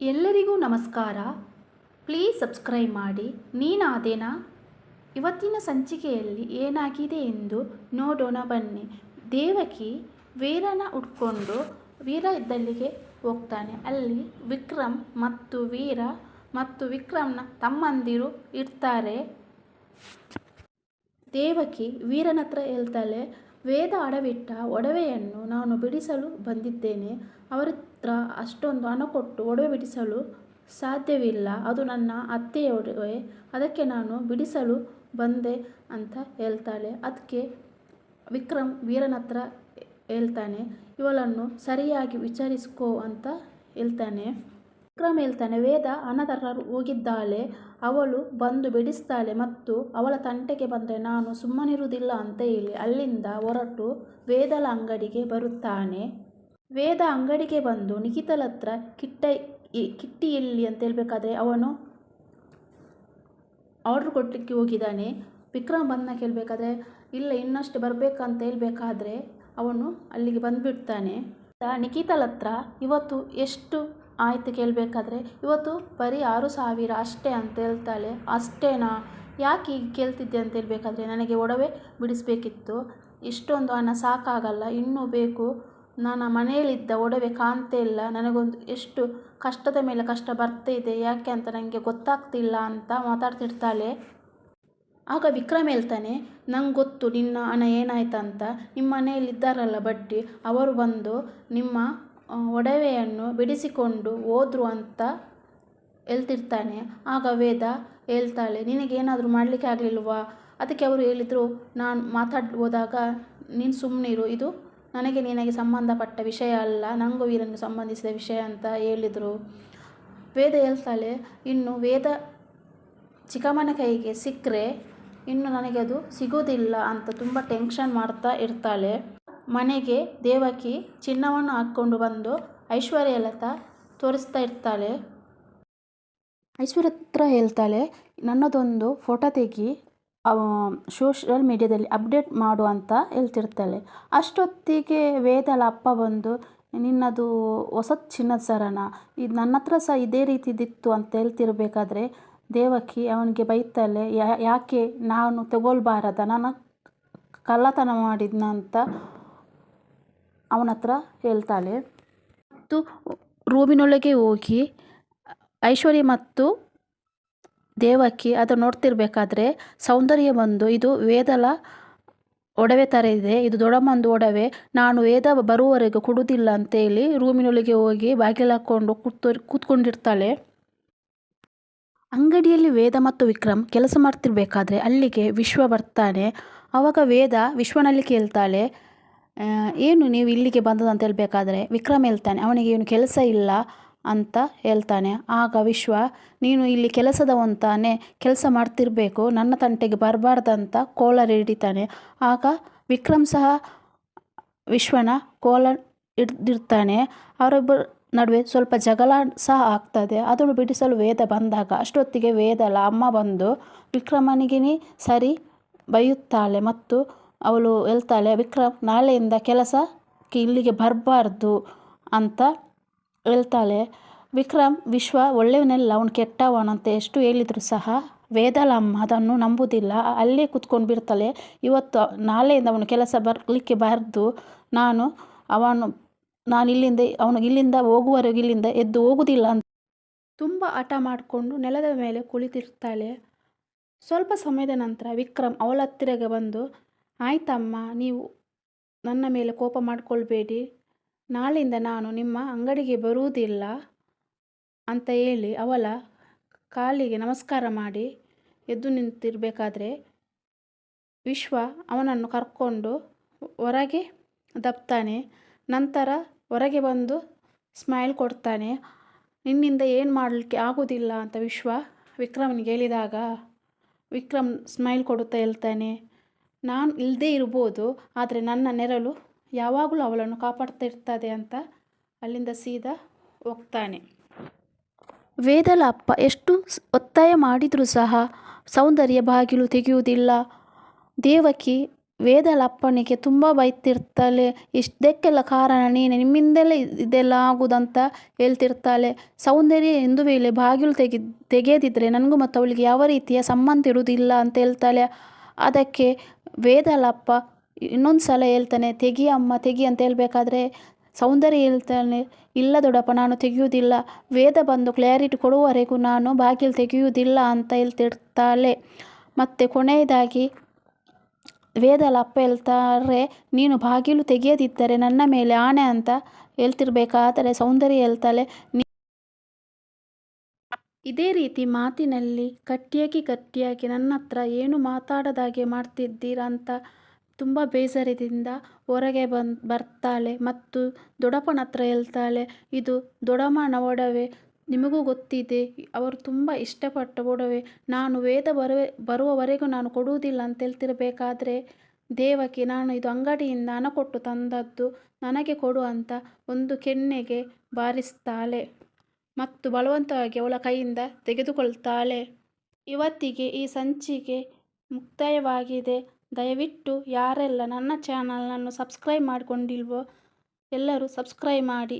ಎಲ್ಲರಿಗೂ ನಮಸ್ಕಾರ. Please subscribe ಮಾಡಿ. ನೀನಾದೇನಾ ಇವತ್ತಿನ ಸಂಚಿಕೆಯಲ್ಲಿ ಏನಾಗಿದೆ ಎಂದು ನೋಡೋಣ ಬನ್ನಿ. ದೇವಕಿ ವೀರನ ಉಟ್ಕೊಂಡು ವೀರ ಇದ್ದಲ್ಲಿಗೆ ಹೋಗ್ತಾನೆ. ಅಲ್ಲಿ ವಿಕ್ರಮ್ ಮತ್ತು ವೀರ ಮತ್ತು ವಿಕ್ರಮ್ನ ತಮ್ಮಂದಿರು ಇರ್ತಾರೆ. ದೇವಕಿ ವೀರನ ಹತ್ರ ಹೇಳ್ತಾಳೆ ವೇದ ಅಡವಿಟ್ಟ ಒಡವೆಯನ್ನು ನಾನು ಬಿಡಿಸಲು ಬಂದಿದ್ದೇನೆ. ಅವರತ್ರ ಅಷ್ಟೊಂದು ಹಣ ಕೊಟ್ಟು ಒಡವೆ ಬಿಡಿಸಲು ಸಾಧ್ಯವಿಲ್ಲ. ಅದು ನನ್ನ ಅತ್ತೆಯ ಒಡವೆ ಅದಕ್ಕೆ ನಾನು ಬಿಡಿಸಲು ಬಂದೆ ಅಂತ ಹೇಳ್ತಾಳೆ. ಅದಕ್ಕೆ ವಿಕ್ರಮ್ ವೀರನ ಹತ್ರ ಹೇಳ್ತಾನೆ. ಇವಳನ್ನು ಸರಿಯಾಗಿ ವಿಚಾರಿಸ್ಕೋ ಅಂತ ಹೇಳ್ತಾನೆ. ವಿಕ್ರಮ್ ಹೇಳ್ತಾನೆ ವೇದ ತರಲು ಹೋಗಿದ್ದಾಳೆ. ಅವಳು ಬಂದು ಬಿಡಿಸ್ತಾಳೆ ಮತ್ತು ಅವಳ ತಂಟೆಗೆ ಬಂದರೆ ನಾನು ಸುಮ್ಮನಿರುವುದಿಲ್ಲ ಅಂತ ಹೇಳಿ ಅಲ್ಲಿಂದ ಹೊರಟು ವೇದಲ ಅಂಗಡಿಗೆ ಬರುತ್ತಾನೆ. ವೇದ ಅಂಗಡಿಗೆ ಬಂದು ನಿಖಿತಳ ಹತ್ರ ಕಿಟ್ಟ ಕಿಟ್ಟಿ ಎಲ್ಲಿ ಅಂತ ಹೇಳಬೇಕಾದ್ರೆ ಅವನು ಆರ್ಡ್ರ್ ಕೊಡಲಿಕ್ಕೆ ಹೋಗಿದ್ದಾನೆ. ವಿಕ್ರಮ್ ಬಂದ ಕೇಳಬೇಕಾದ್ರೆ ಇಲ್ಲ, ಇನ್ನಷ್ಟು ಬರಬೇಕಂತ ಹೇಳಬೇಕಾದ್ರೆ ಅವನು ಅಲ್ಲಿಗೆ ಬಂದುಬಿಡ್ತಾನೆ. ನಿಖಿತಳ ಹತ್ರ ಇವತ್ತು ಎಷ್ಟು ಆಯಿತು ಕೇಳಬೇಕಾದ್ರೆ, ಇವತ್ತು ಬರೀ ಆರು ಸಾವಿರ ಅಷ್ಟೇ ಅಂತ ಹೇಳ್ತಾಳೆ. ಅಷ್ಟೇನಾ? ಯಾಕೆ ಹೀಗೆ ಕೇಳ್ತಿದ್ದೆ ಅಂತ ಹೇಳಬೇಕಾದ್ರೆ, ನನಗೆ ಒಡವೆ ಬಿಡಿಸಬೇಕಿತ್ತು. ಇಷ್ಟೊಂದು ಹಣ ಸಾಕಾಗಲ್ಲ, ಇನ್ನೂ ಬೇಕು. ನನ್ನ ಮನೆಯಲ್ಲಿದ್ದ ಒಡವೆ ಕಾಣ್ತೇ ಇಲ್ಲ. ನನಗೊಂದು ಎಷ್ಟು ಕಷ್ಟದ ಮೇಲೆ ಕಷ್ಟ ಬರ್ತಾ ಇದೆ, ಯಾಕೆ ಅಂತ ನನಗೆ ಗೊತ್ತಾಗ್ತಿಲ್ಲ ಅಂತ ಮಾತಾಡ್ತಿರ್ತಾಳೆ. ಆಗ ವಿಕ್ರಮ್ ಹೇಳ್ತಾನೆ, ನಂಗೆ ಗೊತ್ತು ನಿನ್ನ ಹಣ ಏನಾಯ್ತಂತ. ನಿಮ್ಮ ಮನೆಯಲ್ಲಿದ್ದಾರಲ್ಲ ಬಡ್ಡಿ, ಅವರು ಬಂದು ನಿಮ್ಮ ಒಡವೆಯನ್ನು ಬಿಡಿಸಿಕೊಂಡು ಹೋದ್ರು ಅಂತ ಹೇಳ್ತಿರ್ತಾನೆ. ಆಗ ವೇದ ಹೇಳ್ತಾಳೆ, ನಿನಗೇನಾದರೂ ಮಾಡಲಿಕ್ಕೆ ಆಗಲಿಲ್ವಾ? ಅದಕ್ಕೆ ಅವರು ಹೇಳಿದರು, ನಾನು ಮಾತಾಡಿ, ಹೋದಾಗ ನೀನು ಸುಮ್ಮನಿರು ಇದು ನನಗೆ ನಿನಗೆ ಸಂಬಂಧಪಟ್ಟ ವಿಷಯ ಅಲ್ಲ ನನಗೂ ವೀರನಿಗೆ ಸಂಬಂಧಿಸಿದ ವಿಷಯ ಅಂತ ಹೇಳಿದರು. ವೇದ ಹೇಳ್ತಾಳೆ, ಇನ್ನು ವೇದ ಚಿಕ್ಕಮ್ಮನ ಕೈಗೆ ಸಿಕ್ಕರೆ ಇನ್ನು ನನಗೆ ಅದು ಸಿಗೋದಿಲ್ಲ ಅಂತ ತುಂಬ ಟೆನ್ಷನ್ ಮಾಡ್ತಾ ಇರ್ತಾಳೆ. ಮನೆಗೆ ದೇವಕಿ ಚಿನ್ನವನ್ನು ಹಾಕ್ಕೊಂಡು ಬಂದು ಐಶ್ವರ್ಯಲತಾ ತೋರಿಸ್ತಾ ಇರ್ತಾಳೆ. ಐಶ್ವರ್ಯ ಹತ್ರ ಹೇಳ್ತಾಳೆ, ನನ್ನದೊಂದು ಫೋಟೋ ತೆಗಿ ಸೋಷಿಯಲ್ ಮೀಡ್ಯಾದಲ್ಲಿ ಅಪ್ಡೇಟ್ ಮಾಡು ಅಂತ ಹೇಳ್ತಿರ್ತಾಳೆ. ಅಷ್ಟೊತ್ತಿಗೆ ವೇದಲ ಅಪ್ಪ ಬಂದು, ನಿನ್ನದು ಹೊಸ ಚಿನ್ನದ ಸರನ, ಇದು ನನ್ನ ಹತ್ರ ಸಹ ಇದೇ ರೀತಿದಿತ್ತು ಅಂತ ಹೇಳ್ತಿರ್ಬೇಕಾದ್ರೆ ದೇವಕಿ ಅವನಿಗೆ ಬೈತಾಳೆ ಯಾಕೆ ನಾನು ತಗೊಳ್ಬಾರದ? ನಾನು ಕಳ್ಳತನ ಮಾಡಿದ್ನ ಅಂತ ಅವನ ಹತ್ರ ಹೇಳ್ತಾಳೆ. ಮತ್ತು ರೂಮಿನೊಳಗೆ ಹೋಗಿ ಐಶ್ವರ್ಯ ಮತ್ತು ದೇವಕಿ ಅದು ನೋಡ್ತಿರ್ಬೇಕಾದ್ರೆ ಸೌಂದರ್ಯ ಬಂದು ಇದು ವೇದಲ ಒಡವೆ ಥರ ಇದೆ, ಇದು ದೊಡಮ್ಮಂದು ಒಡವೆ, ನಾನು ವೇದ ಬರುವವರೆಗೂ ಕೊಡುವುದಿಲ್ಲ ಅಂತೇಳಿ ರೂಮಿನೊಳಗೆ ಹೋಗಿ ಬಾಗಿಲು ಹಾಕ್ಕೊಂಡು ಕೂತು ಕೂತ್ಕೊಂಡಿರ್ತಾಳೆ. ಅಂಗಡಿಯಲ್ಲಿ ವೇದ ಮತ್ತು ವಿಕ್ರಮ್ ಕೆಲಸ ಮಾಡ್ತಿರ್ಬೇಕಾದ್ರೆ ಅಲ್ಲಿಗೆ ವಿಶ್ವ ಬರ್ತಾನೆ. ಆವಾಗ ವೇದ ವಿಶ್ವನಲ್ಲಿ ಕೇಳ್ತಾಳೆ ಏನು ನೀವು ಇಲ್ಲಿಗೆ ಬಂದದ್ದು ಅಂತ ಹೇಳಬೇಕಾದ್ರೆ ವಿಕ್ರಮ್ ಹೇಳ್ತಾನೆ, ಅವನಿಗೆ ಇವನು ಕೆಲಸ ಇಲ್ಲ ಅಂತ ಹೇಳ್ತಾನೆ. ಆಗ ವಿಶ್ವ, ನೀನು ಇಲ್ಲಿ ಕೆಲಸದವಂತಾನೆ ಕೆಲಸ ಮಾಡ್ತಿರಬೇಕು, ನನ್ನ ತಂಟೆಗೆ ಬರಬಾರ್ದಂತ ಕೋಲರ್ ಹಿಡಿತಾನೆ. ಆಗ ವಿಕ್ರಮ್ ಸಹ ವಿಶ್ವನ ಕೋಲ ಹಿಡ್ದಿರ್ತಾನೆ. ಅವರೊಬ್ಬರ ನಡುವೆ ಸ್ವಲ್ಪ ಜಗಳ ಸಹ ಆಗ್ತದೆ. ಅದನ್ನು ಬಿಡಿಸಲು ವೇದ ಬಂದಾಗ, ಅಷ್ಟೊತ್ತಿಗೆ ವೇದಲ ಅಮ್ಮ ಬಂದು ವಿಕ್ರಮನಿಗೆ ಸರಿ ಬೈಯುತ್ತಾಳೆ ಮತ್ತು ಅವಳು ಹೇಳ್ತಾಳೆ, ವಿಕ್ರಮ್, ನಾಳೆಯಿಂದ ಕೆಲಸಕ್ಕೆ ಇಲ್ಲಿಗೆ ಬರಬಾರ್ದು ಅಂತ ಹೇಳ್ತಾಳೆ. ವಿಕ್ರಮ್, ವಿಶ್ವ ಒಳ್ಳೆಯವನೆಲ್ಲ, ಅವನು ಕೆಟ್ಟವನಂತೆ ಎಷ್ಟು ಹೇಳಿದ್ರು ಸಹ ವೇದಲಮ್ಮ ಅದನ್ನು ನಂಬುವುದಿಲ್ಲ ಅಲ್ಲೇ ಕುತ್ಕೊಂಡು ಬಿಡ್ತಾಳೆ. ಇವತ್ತು ನಾಳೆಯಿಂದ ಅವನು ಕೆಲಸ ಬರಲಿಕ್ಕೆ ಬಾರ್ದು. ನಾನು ಅವನು, ನಾನು ಇಲ್ಲಿಂದ, ಅವನು ಇಲ್ಲಿಂದ ಹೋಗುವವರೆಗೂ ಇಲ್ಲಿಂದ ಎದ್ದು ಹೋಗುವುದಿಲ್ಲ ಅಂತ ತುಂಬ ಹಠ ಮಾಡಿಕೊಂಡು ನೆಲದ ಮೇಲೆ ಕುಳಿತಿರ್ತಾಳೆ. ಸ್ವಲ್ಪ ಸಮಯದ ನಂತರ ವಿಕ್ರಮ್ ಅವಳ ಹತ್ತಿರಗೆ ಬಂದು ಆಯ್ತಮ್ಮ, ನೀವು ನನ್ನ ಮೇಲೆ ಕೋಪ ಮಾಡಿಕೊಳ್ಬೇಡಿ. ನಾಳೆಯಿಂದ ನಾನು ನಿಮ್ಮ ಅಂಗಡಿಗೆ ಬರುವುದಿಲ್ಲ ಅಂತ ಹೇಳಿ ಅವಳ ಕಾಲಿಗೆ ನಮಸ್ಕಾರ ಮಾಡಿ ಎದ್ದು ನಿಂತಿರಬೇಕಾದ್ರೆ ವಿಶ್ವ ಅವನನ್ನು ಕರ್ಕೊಂಡು ಹೊರಗೆ ದಪ್ತಾನೆ. ನಂತರ ಹೊರಗೆ ಬಂದು ಸ್ಮೈಲ್ ಕೊಡ್ತಾನೆ. ನಿನ್ನಿಂದ ಏನು ಮಾಡಲಿಕ್ಕೆ ಆಗೋದಿಲ್ಲ ಅಂತ ವಿಶ್ವ ವಿಕ್ರಮನಿಗೆ ಹೇಳಿದಾಗ ವಿಕ್ರಮ್ ಸ್ಮೈಲ್ ಕೊಡುತ್ತಾ ಹೇಳ್ತಾನೆ. ನಾನು ಇಲ್ಲದೇ ಇರ್ಬೋದು, ಆದರೆ ನನ್ನ ನೆರಳು ಯಾವಾಗಲೂ ಅವಳನ್ನು ಕಾಪಾಡ್ತಿರ್ತದೆ ಅಂತ ಅಲ್ಲಿಂದ ಸೀದಾ ಹೋಗ್ತಾನೆ. ವೇದಲ ಅಪ್ಪ ಎಷ್ಟು ಒತ್ತಾಯ ಮಾಡಿದರೂ ಸಹ ಸೌಂದರ್ಯ ಬಾಗಿಲು ತೆಗೆಯುವುದಿಲ್ಲ. ದೇವಕಿ ವೇದಲಪ್ಪನಿಗೆ ತುಂಬ ಬೈತಿರ್ತಾಳೆ ಇಷ್ಟಕ್ಕೆಲ್ಲ ಕಾರಣ ನೀನು, ನಿಮ್ಮಿಂದಲೇ ಇದೆಲ್ಲ ಆಗುವುದಂತ ಹೇಳ್ತಿರ್ತಾಳೆ. ಸೌಂದರ್ಯ ಎಂದು ವೇಳೆ ಬಾಗಿಲು ತೆಗೆ ತೆಗೆಯದಿದ್ದರೆ ನನಗೂ ಮತ್ತು ಅವಳಿಗೆ ಯಾವ ರೀತಿಯ ಸಂಬಂಧ ಇರುವುದಿಲ್ಲ ಅಂತ ಹೇಳ್ತಾಳೆ. ಅದಕ್ಕೆ ವೇದಲಪ್ಪ ಇನ್ನೊಂದು ಸಲ ಹೇಳ್ತಾನೆ, ತೆಗಿ ಅಮ್ಮ, ತೆಗಿ ಅಂತ ಹೇಳಬೇಕಾದ್ರೆ ಸೌಂದರ್ಯ ಹೇಳ್ತಾನೆ, ಇಲ್ಲ ದೊಡ್ಡಪ್ಪ, ನಾನು ತೆಗೆಯುವುದಿಲ್ಲ. ವೇದ ಬಂದು ಕ್ಲಾರಿಟಿ ಕೊಡುವವರೆಗೂ ನಾನು ಬಾಗಿಲು ತೆಗೆಯುವುದಿಲ್ಲ ಅಂತ ಹೇಳ್ತಿರ್ತಾಳೆ. ಮತ್ತು ಕೊನೆಯದಾಗಿ ವೇದಲ ಅಪ್ಪ ಹೇಳ್ತಾರೆ, ನೀನು ಬಾಗಿಲು ತೆಗೆಯದಿದ್ದರೆ ನನ್ನ ಮೇಲೆ ಆಣೆ ಅಂತ ಹೇಳ್ತಿರ್ಬೇಕಾದರೆ ಸೌಂದರ್ಯ ಹೇಳ್ತಾಳೆ. ಇದೇ ರೀತಿ ಮಾತಿನಲ್ಲಿ ಗಟ್ಟಿಯಾಗಿ ಗಟ್ಟಿಯಾಗಿ ನನ್ನ ಹತ್ರ ಏನು ಮಾತಾಡದಾಗೆ ಮಾಡ್ತಿದ್ದೀರಾ ಅಂತ ತುಂಬ ಬೇಸರದಿಂದ ಹೊರಗೆ ಬಂದು ಬರ್ತಾಳೆ ಮತ್ತು ದೊಡಪ್ಪನ ಹತ್ರ ಹೇಳ್ತಾಳೆ, ಇದು ದೊಡಮ್ಮನ ಒಡವೆ, ನಿಮಗೂ ಗೊತ್ತಿದೆ, ಅವರು ತುಂಬ ಇಷ್ಟಪಟ್ಟ ಒಡವೆ, ನಾನು ವೇದ ಬರುವೆ, ಬರುವವರೆಗೂ ನಾನು ಕೊಡುವುದಿಲ್ಲ ಅಂತ ಹೇಳ್ತಿರಬೇಕಾದ್ರೆ ದೇವಕ್ಕೆ ನಾನು ಇದು ಅಂಗಡಿಯಿಂದ ಹಣ ಕೊಟ್ಟು ತಂದದ್ದು ನನಗೆ ಕೊಡು ಅಂತ ಒಂದು ಕೆನ್ನೆಗೆ ಬಾರಿಸ್ತಾಳೆ. ಮತ್ತು ಬಲವಂತವಾಗಿ ಅವಳ ಕೈಯಿಂದ ತೆಗೆದುಕೊಳ್ತಾಳೆ. ಇವತ್ತಿಗೆ ಈ ಸಂಚಿಕೆ ಮುಕ್ತಾಯವಾಗಿದೆ. ದಯವಿಟ್ಟು ಯಾರೆಲ್ಲ ನನ್ನ ಚಾನಲನ್ನು ಸಬ್ಸ್ಕ್ರೈಬ್ ಮಾಡಿಕೊಂಡಿಲ್ವೋ ಎಲ್ಲರೂ ಸಬ್ಸ್ಕ್ರೈಬ್ ಮಾಡಿ.